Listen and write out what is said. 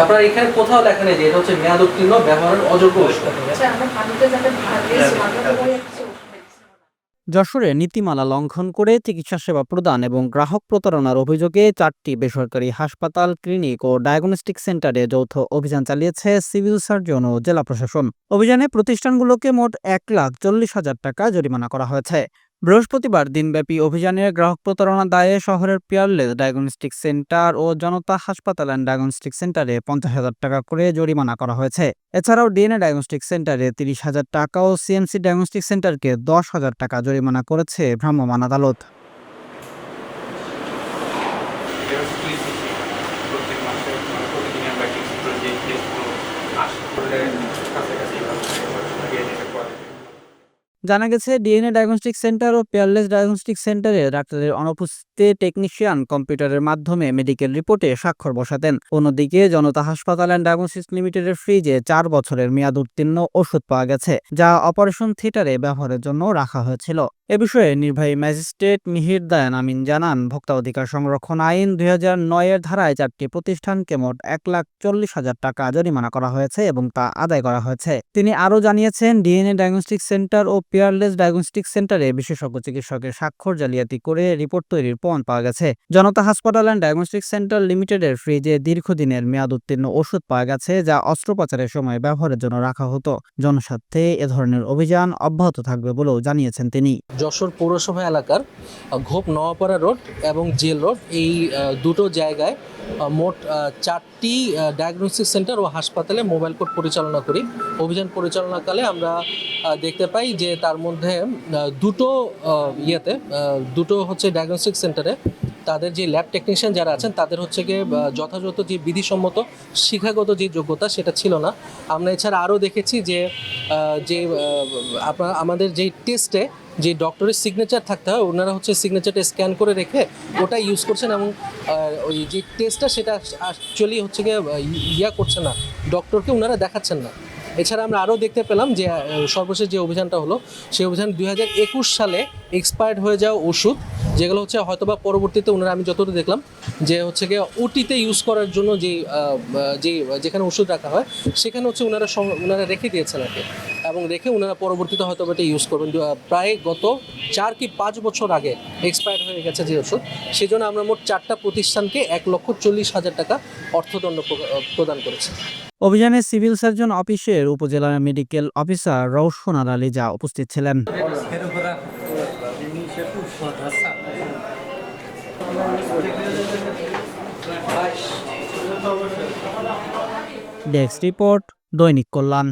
আপনার এখানে কোথাও লেখা নেই যে এটা হচ্ছে মেয়াদ উত্তীর্ণ ব্যবহারের অযোগ্য ওষুধ আচ্ছা দিচ্ছি না। যশোরে নীতিমালা লঙ্ঘন করে চিকিৎসা সেবা প্রদান এবং গ্রাহক প্রতারণার অভিযোগে চারটি বেসরকারি হাসপাতাল ক্লিনিক ও ডায়াগনস্টিক সেন্টারে যৌথ অভিযান চালিয়েছে সিভিল সার্জন ও জেলা প্রশাসন। অভিযানে প্রতিষ্ঠানগুলোকে মোট এক লাখ চল্লিশ হাজার টাকা জরিমানা করা হয়েছে। বৃহস্পতিবার দিনব্যাপী অভিযানে গ্রাহক প্রতারণা দায়ে শহরের পিয়ারলেস ডায়াগনস্টিক সেন্টার ও জনতা হাসপাতাল অ্যান্ড ডায়াগনস্টিক সেন্টারে পঞ্চাশ হাজার টাকা করে জরিমানা করা হয়েছে। এছাড়াও ডিএনএ ডায়াগনস্টিক সেন্টারে তিরিশ হাজার টাকা ও সিএমসি ডায়াগনস্টিক সেন্টারকে দশ হাজার টাকা জরিমানা করেছে ভ্রাম্যমাণ আদালত মাসে মানে প্রতিদিন আমরা টেস্ট করে যে টেস্টগুলো আসে করলে কাছাকাছি ডিএনএটা করে জানা গেছে ডিএনএ ডায়াগনস্টিক সেন্টার ও পেয়ারলেস ডায়াগনস্টিক সেন্টারে ডাক্তারের অনুপস্থিতিতে টেকনিশিয়ান কম্পিউটারের মাধ্যমে মেডিকেল রিপোর্টে স্বাক্ষর বসাতেন। অন্যদিকে জনতা হাসপাতাল অ্যান্ড ডায়াগনস্টিক্স লিমিটেডের ফ্রিজে চার বছরের মেয়াদ উত্তীর্ণ ওষুধ পাওয়া গেছে, যা অপারেশন থিয়েটারে ব্যবহারের জন্য রাখা হয়েছিল। এ বিষয়ে নির্বাহী ম্যাজিস্ট্রেট মিহির দায়ান আমিন জানান ভোক্তা অধিকার সংরক্ষণ আইন দুই হাজার নয়ের ধারায় চারটি প্রতিষ্ঠানকে মোট এক লাখ চল্লিশ হাজার টাকা জরিমানা করা হয়েছে এবং তা আদায় করা হয়েছে। তিনি আরও জানিয়েছেন, ডিএনএ ডায়াগনস্টিক সেন্টার ও পিয়ারলেস ডায়াগনস্টিক সেন্টারে বিশেষজ্ঞ চিকিৎসকের স্বাক্ষর জালিয়াতি করে রিপোর্ট তৈরির প্রমাণ পাওয়া গেছে। জনতা হাসপাতাল অ্যান্ড ডায়াগনস্টিক সেন্টার লিমিটেডের ফ্রিজে দীর্ঘদিনের মেয়াদ উত্তীর্ণ ওষুধ পাওয়া গেছে, যা অস্ত্রোপচারের সময় ব্যবহারের জন্য রাখা হতো। জনস্বার্থে এ ধরনের অভিযান অব্যাহত থাকবে বলেও জানিয়েছেন তিনি। যশোর পৌরসভা এলাকার ঘোপ নওয়াপাড়া রোড এবং জেল রোড, এই দুটো জায়গায় মোট চারটি ডায়াগনস্টিক সেন্টার ও হাসপাতালে মোবাইল কোর্ট পরিচালনা করি। অভিযান পরিচালনাকালে আমরা দেখতে পাই যে তার মধ্যে দুটো ইয়েতে দুটো হচ্ছে ডায়াগনস্টিক সেন্টারে তাদের যে ল্যাব টেকনিশিয়ান যারা আছেন, তাদের হচ্ছে গিয়ে যথাযথ যে বিধিসম্মত শিক্ষাগত যে যোগ্যতা সেটা ছিল না। আমরা এছাড়া আরও দেখেছি যে যে আপনার, আমাদের যে টেস্টে যে ডক্টরের সিগনেচার থাকতে হয়, ওনারা হচ্ছে সিগনেচারটা স্ক্যান করে রেখে ওটা ইউজ করছেন এবং ওই যে টেস্টটা সেটা অ্যাকচুয়ালি হচ্ছে গিয়ে ইয়া করছে না। ডক্টরকে ওনারা দেখাচ্ছেন না। এছাড়া আমরা আরও দেখতে পেলাম যে সর্বশেষ যে অভিযানটা হলো, সেই অভিযান দুই হাজার একুশ সালে এক্সপায়ার্ড হয়ে যাওয়া ওষুধ যেগুলো হচ্ছে হয়তোবা পরবর্তীতে ওনারা আমি যতটুকু দেখলাম যে হচ্ছে গিয়ে ওটিতে ইউজ করার জন্য যে যে যেখানে ওষুধ রাখা হয় সেখানে হচ্ছে ওনারা ওনারা রেখে দিয়েছেন আর কি। এবং রেখে ওনারা পরবর্তীতে হয়তো এটা ইউজ করবেন। প্রায় গত চার কি পাঁচ বছর আগে এক্সপায়ার হয়ে গেছে যে ওষুধ সেই জন্য আমরা মোট চারটা প্রতিষ্ঠানকে এক লক্ষ চল্লিশ হাজার টাকা অর্থদণ্ড প্র- প্রদান করেছি। অভিযানে সিভিল সার্জন অফিসের উপজেলা মেডিকেল অফিসার রওশনার আলী যা উপস্থিত ছিলেন। ডেস্ক রিপোর্ট দৈনিক কল্যাণ।